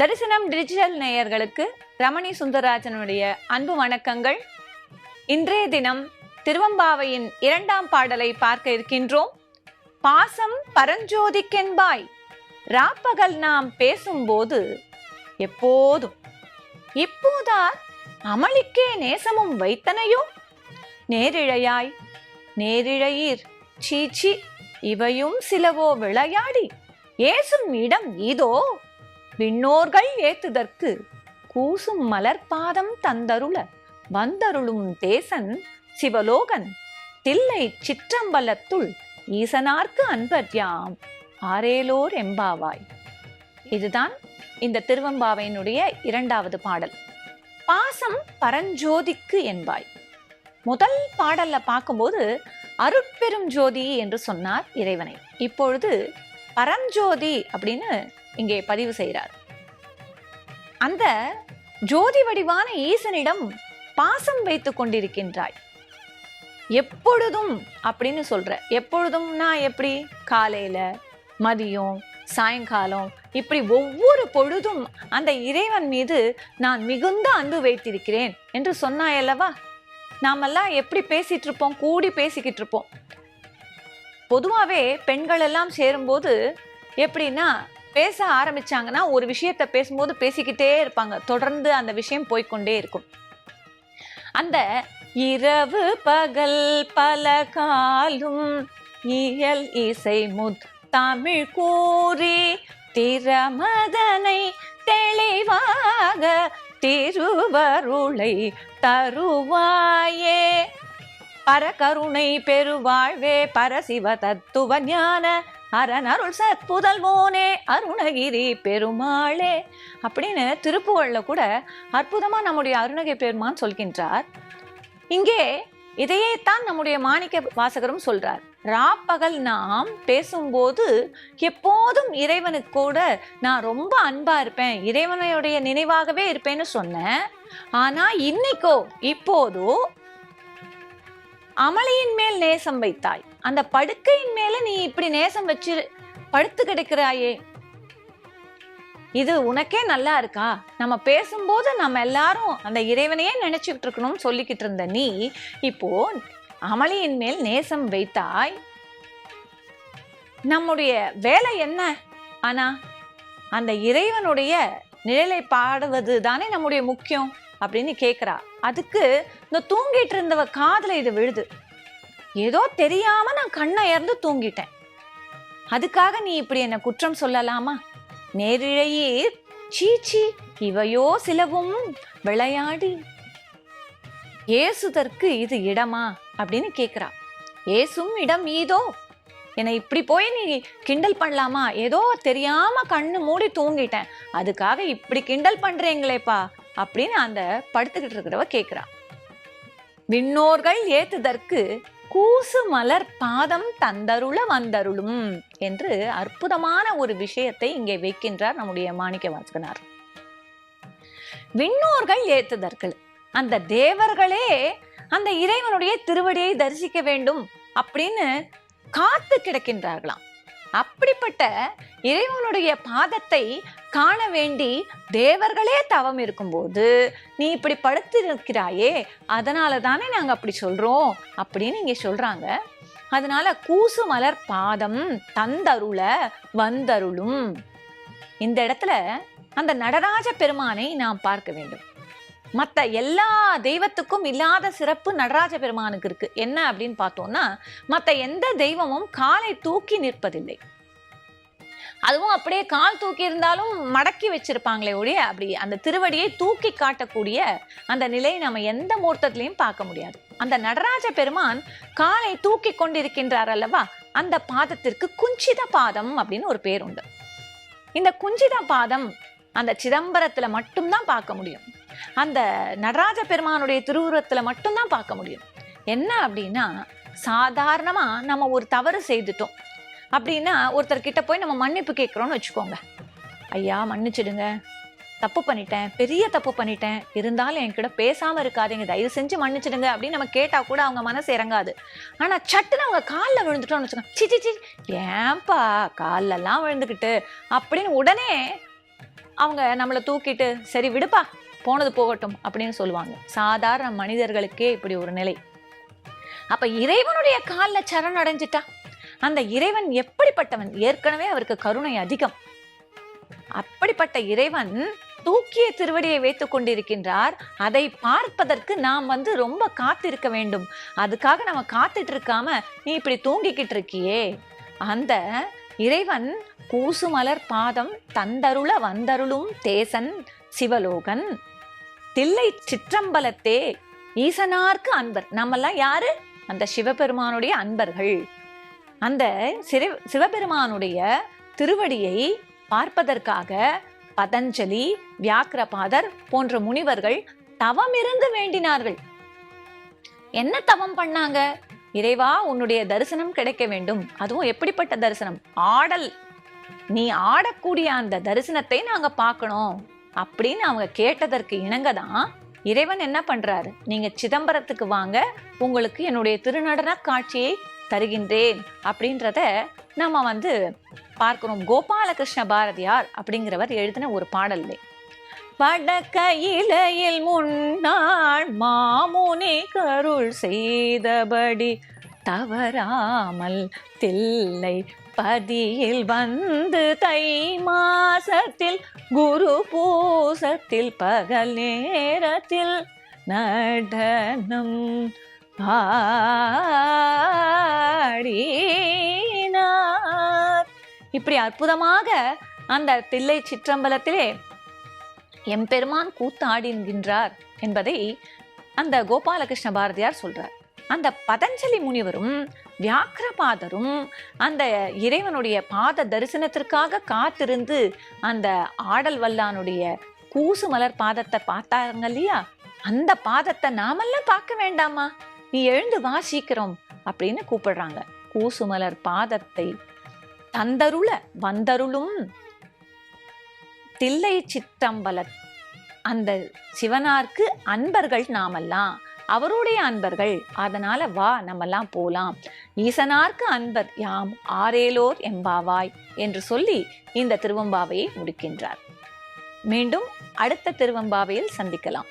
தரிசனம் டிஜிட்டல் நேயர்களுக்கு ரமணி சுந்தரராஜனுடைய அன்பு வணக்கங்கள். இன்றைய தினம் திருவம்பாவையின் இரண்டாம் பாடலை பார்க்க இருக்கின்றோம். பாசம் பரஞ்சோதிக்கென்பாய் ராப்பகல் நாம் பேசும்போது எப்போதும் இப்போதார் அமளிக்கே நேசமும் வைத்தனையோ? நேரிழையாய் நேரிழையீர் சீச்சி இவையும் சிலவோ விளையாடி ஏசும் இடம் இதோ? விண்ணோர்கள் ஏத்துதற்கு கூசும் மலர்பாதம் தந்தருள வந்தருளும் தேசன் சிவலோகன் தில்லை சிற்றம்பலத்துள் ஈசனார்க்கு அன்பர் யாம் ஆரேலோர் எம்பாவாய். இதுதான் இந்த திருவம்பாவையினுடைய இரண்டாவது பாடல். பாசம் பரஞ்சோதிக்கு என்பாய். முதல் பாடல்ல பார்க்கும்போது அருட்பெரும் ஜோதி என்று சொன்னார் இறைவனை. இப்பொழுது பரஞ்சோதி அப்படின்னு இங்கே பதிவு செய்கிறார். அந்த ஜோதி வடிவான ஈசனிடம் பாசம் வைத்து கொண்டிருக்கின்றாய். எப்பொழுதும் அப்படின்னு சொல்ற எப்பொழுதும்னா எப்படி? காலையில மதியம் சாயங்காலம் இப்படி ஒவ்வொரு பொழுதும் அந்த இறைவன் மீது நான் மிகுந்த அன்பு வைத்திருக்கிறேன் என்று சொன்னாயல்லவா? நாமெல்லாம் எப்படி பேசிட்டு இருப்போம் கூடி பேசிக்கிட்டு இருப்போம் பொதுவாகவே பெண்கள் எல்லாம் சேரும்போது எப்படின்னா பேச ஆரம்பிச்சாங்கன்னா ஒரு விஷயத்த பேசும்போது பேசிக்கிட்டே இருப்பாங்க. தொடர்ந்து அந்த விஷயம் போய்க்கொண்டே இருக்கும். அந்த இரவு பகல் பல காலும் இயல் இசை முத் தமிழ் கூறி திறமதனை தெளிவாக திருவருளை தருவாயே. பரகருணை பெருவாழ்வே பரசிவ தத்துவ ஞான அரணருள் சத்புதல்வோனே அருணகிரி பெருமாளே அப்படின்னு திருப்புகழ்ல கூட அற்புதமாக நம்முடைய அருணகிரி பெருமான் சொல்கின்றார். இங்கே இதையே தான் நம்முடைய மாணிக்க வாசகரும் சொல்றார். ராப்பகல் நாம் பேசும்போது எப்போதும் இறைவனுக்கு கூட நான் ரொம்ப அன்பா இருப்பேன் இறைவனுடைய நினைவாகவே இருப்பேன்னு சொன்னேன். ஆனா இன்னைக்கோ இப்போதோ அமளியின் மேல் நேசம் வைத்தாய். அந்த படுக்கையின் மேல நீ இப்படி நேசம் வச்சு படுத்து கிடக்கிறாயே. இது உனக்கே நல்லா இருக்கா? நம்ம பேசும்போது நம்ம எல்லாரும் அந்த இறைவனையே நினைச்சுக்கிட்டு இருக்கணும்னு சொல்லிக்கிட்டு இருந்த நீ இப்போ அமளியின் மேல் நேசம் வைத்தாய். நம்முடைய வேலை என்ன? ஆனா அந்த இறைவனுடைய நிழலை பாடுவது தானே நம்முடைய முக்கியம் அப்படின்னு கேட்குறா அதுக்கு இந்த தூங்கிட்டு இருந்தவ காதுல இது விழுது. ஏதோ தெரியாம நான் கண்ணை இறந்து தூங்கிட்டேன். அதுக்காக நீ இப்படி என்ன குற்றம் சொல்லலாமா? நேரிழையீர் சீச்சி இவையோ சிலவும் விளையாடி. ஏசுதற்கு இது இடமா? அப்படின்னு கேக்குறா. ஏசும் இடம் ஈதோ என்னை இப்படி போய் நீ கிண்டல் பண்ணலாமா? ஏதோ தெரியாம கண்ணு மூடி தூங்கிட்டேன். அதுக்காக இப்படி கிண்டல் பண்றீங்களேப்பா? அப்படின்னு அந்த படுத்துக்கிட்டு இருக்கிறவ கேக்குறா. விண்ணோர்கள் ஏத்துதற்கு கூசு மலர் பாதம் தந்தருள வந்தருளும் என்று அற்புதமான ஒரு விஷயத்தை இங்கே வைக்கின்றார் நம்முடைய மாணிக்க வாசகனார். விண்ணோர்கள் ஏத்துதற்கு அந்த தேவர்களே அந்த இறைவனுடைய திருவடியை தரிசிக்க வேண்டும் அப்படின்னு காத்து கிடக்கின்றார்களாம். அப்படிப்பட்ட இறைவனுடைய பாதத்தை காண வேண்டி தேவர்களே தவம் இருக்கும்போது நீ இப்படி படுத்து இருக்கிறாயே அதனால தானே நாங்கள் அப்படி சொல்கிறோம் அப்படின்னு இங்கே சொல்கிறாங்க அதனால கூசு மலர் பாதம் தந்தருள வந்தருளும். இந்த இடத்துல அந்த நடராஜ பெருமானை நாம் பார்க்க வேண்டும். மற்ற எல்லா தெய்வத்துக்கும் இல்லாத சிறப்பு நடராஜ பெருமானுக்கு இருக்கு. என்ன அப்படின்னு பார்த்தோம்னா மற்ற எந்த தெய்வமும் காலை தூக்கி நிற்பதில்லை. அதுவும் அப்படியே கால் தூக்கி இருந்தாலும் மடக்கி வச்சிருப்பாங்களே ஒழிய அப்படி அந்த திருவடியை தூக்கி காட்டக்கூடிய அந்த நிலையை நம்ம எந்த மூர்த்தத்திலையும் பார்க்க முடியாது. அந்த நடராஜ பெருமான் காலை தூக்கி கொண்டிருக்கின்றார் அல்லவா? அந்த பாதத்திற்கு குஞ்சித பாதம் அப்படின்னு ஒரு பேர் உண்டு. இந்த குஞ்சித பாதம் அந்த சிதம்பரத்துல மட்டும்தான் பார்க்க முடியும். அந்த நடராஜ பெருமானுடைய திருவுருவத்துல மட்டும்தான் பார்க்க முடியும். என்ன அப்படின்னா சாதாரணமா நம்ம ஒரு தவறு செய்துட்டோம். அப்படின்னா ஒருத்தர்கிட்ட போய் நம்ம மன்னிப்பு கேட்குறோம்னு வச்சுக்கோங்க. ஐயா மன்னிச்சிடுங்க. தப்பு பண்ணிட்டேன். பெரிய தப்பு பண்ணிட்டேன். இருந்தாலும் என்கிட்ட பேசாம இருக்காதீங்க. தயவு செஞ்சு மன்னிச்சிடுங்க அப்படின்னு நம்ம கேட்டா கூட அவங்க மனசு இறங்காது. ஆனா சட்டுன்னு அவங்க காலில் விழுந்துட்டோம்னு வச்சுக்கோங்க. சி சி சி. ஏன்பா கால்லெல்லாம் விழுந்துக்கிட்டு அப்படின்னு உடனே அவங்க நம்மளை தூக்கிட்டு சரி விடுப்பா. போனது போகட்டும். அப்படின்னு சொல்லுவாங்க. சாதாரண மனிதர்களுக்கே இப்படி ஒரு நிலை. அப்ப இறைவனுடைய காலில் சரண் அடைஞ்சிட்டா? அந்த இறைவன் எப்படிப்பட்டவன்? ஏற்கனவே அவருக்கு கருணை அதிகம். அப்படிப்பட்ட இறைவன் தூக்கிய திருவடியை வைத்துக் கொண்டிருக்கின்றார். அதை பார்ப்பதற்கு நாம் வந்து ரொம்ப காத்திருக்க வேண்டும். அதுக்காக நம்ம காத்துட்டு இருக்காம நீ இப்படி தூங்கிக்கிட்டு இருக்கியே? அந்த இறைவன் கூசுமலர் பாதம் தந்தருள வந்தருளும் தேசன் சிவலோகன். தில்லை சிற்றம்பலத்தே ஈசனார்க்கு அன்பர். நம்மெல்லாம் யாரு? அந்த சிவபெருமானுடைய அன்பர்கள். அந்த சிறு சிவபெருமானுடைய திருவடியை பார்ப்பதற்காக பதஞ்சலி வியாக்கிரபாதர் போன்ற முனிவர்கள் தவமிருந்து வேண்டினார்கள். என்ன தவம் பண்ணாங்க? இறைவா உன்னுடைய தரிசனம் கிடைக்க வேண்டும். அதுவும் எப்படிப்பட்ட தரிசனம்? ஆடல். நீ ஆடக்கூடிய அந்த தரிசனத்தை நாங்க பார்க்கணும். அப்படின்னு அவங்க கேட்டதற்கு இணங்க தான் இறைவன் என்ன பண்றாரு? நீங்க சிதம்பரத்துக்கு வாங்க. உங்களுக்கு என்னுடைய திருநடன காட்சியை தருகின்றேன் அப்படின்றத நம்ம வந்து பார்க்கிறோம். கோபாலகிருஷ்ண பாரதியார் அப்படிங்கிறவர் எழுதின ஒரு பாடல்லே. வடக்க இலையில் முன்னாள் மாமுனி கருள் செய்தபடி தவறாமல் தில்லை பதியில் வந்து தை மாசத்தில் குரு பூசத்தில் பகல் நேரத்தில் நடனம் ஆடினார் இப்படி அற்புதமாக அந்த தில்லை சிற்றம்பலத்திலே எம்பெருமான் கூத்தாடின்கின்றார் என்பதை அந்த கோபாலகிருஷ்ண பாரதியார் சொல்றார். அந்த பதஞ்சலி முனிவரும் வியாக்கிரபாதரும் அந்த இறைவனுடைய பாத தரிசனத்திற்காக காத்திருந்து அந்த ஆடல் வல்லானுடைய கூசு மலர் பாதத்தை பார்த்தாங்க இல்லையா? அந்த பாதத்தை நாமெல்லாம் பார்க்க வேண்டாமா? நீ எழுந்து வா சீக்கிரம் அப்படின்னு கூப்பிடுறாங்க. கூசுமலர் பாதத்தை தந்தருள வந்தருளும் தில்லை சித்தம்பல அந்த சிவனார்க்கு அன்பர்கள் நாமெல்லாம். அவருடைய அன்பர்கள் அதனால வா நம்மெல்லாம் போலாம். ஈசனார்க்கு அன்பர் யாம் ஆரேலோர் எம்பாவாய் என்று சொல்லி இந்த திருவம்பாவையை முடிக்கின்றார். மீண்டும் அடுத்த திருவம்பாவையில் சந்திக்கலாம்.